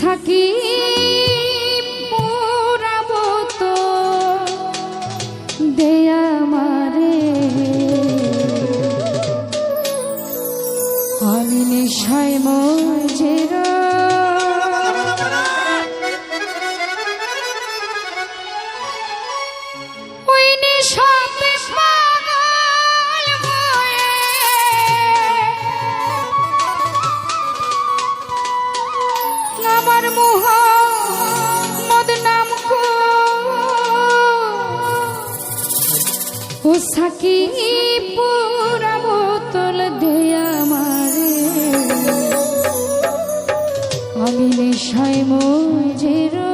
Psaki ও Psaki দেয়া আমি নেশায় মজের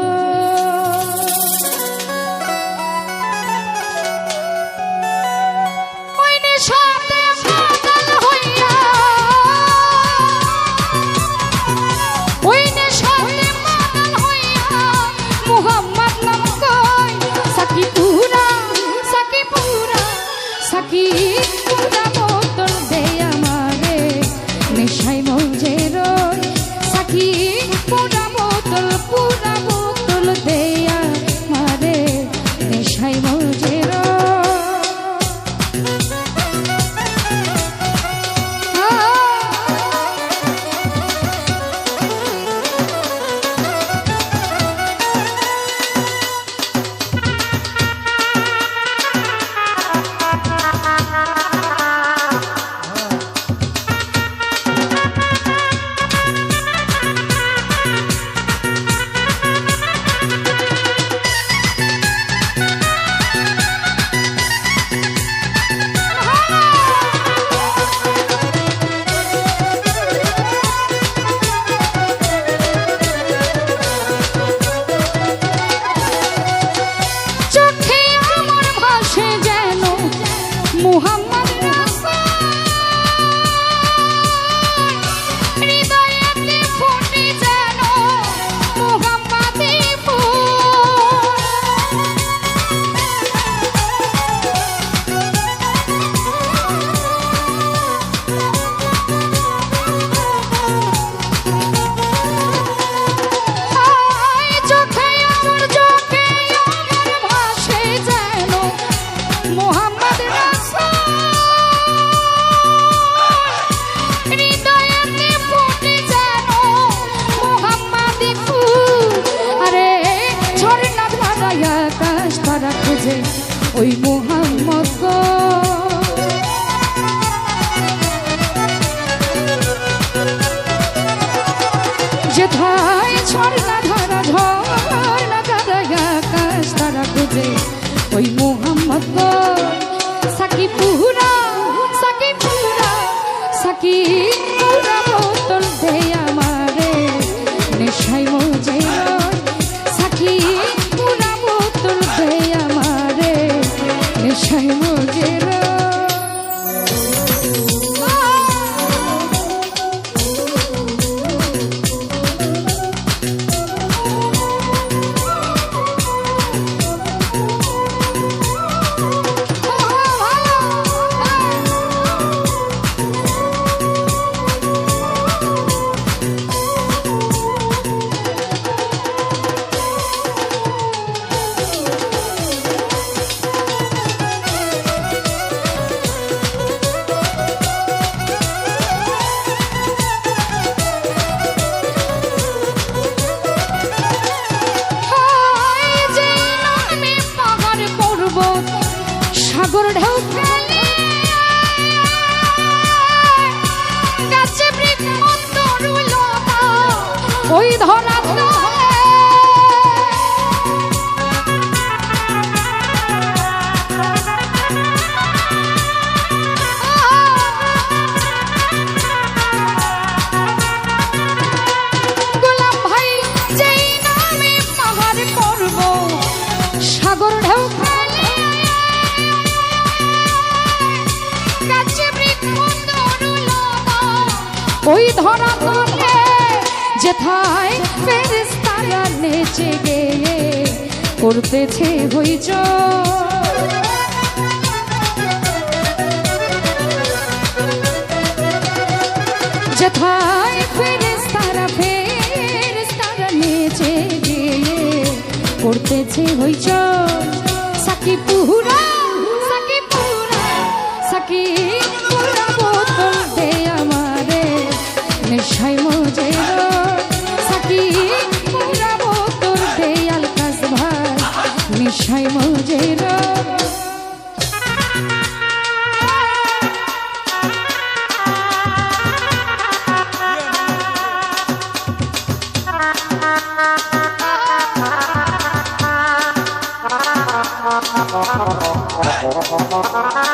খুঁজে ওই মোহাম্মদ গো। যেথায় ঝর্ণা ধারা ঝর্ণা ধারায় আকাশ, তারা খুঁজে ওই মোহাম্মদ সাকি পুরা সাকি পুরা সাকি সাগর ঢেউ ওই ধরা ধরা পড়ে। যেথায় ফেরেস্তারা নেচে গেয়ে করতেছে হইচয় যথায় ফেরেস্তারা ফেরেস্তারা নেচে গিয়ে করতেছে হইচ সাকি পুরা সাকি পুরা সাকি নেশায় মজের সাকি পুরাবো তোর দেয়াল কাজ ভাই নেশায় মজের Oh,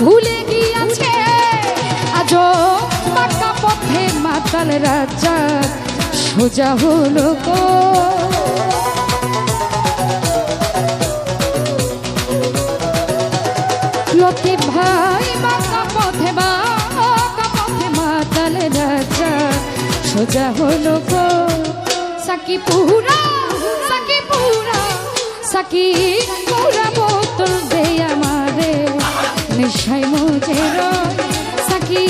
ভুলে গিয়াছে। আজ পাকা পথে মাতাল রাজা, সোজা হলো কো লতি ভাই মাকা পথে মাকা পথে মাতাল রাজা, সোজা হলো গো। সাকি পুরা সাকি পুরা সাকি পুরা বোতল দে আমার নেশায় মোজের সাকি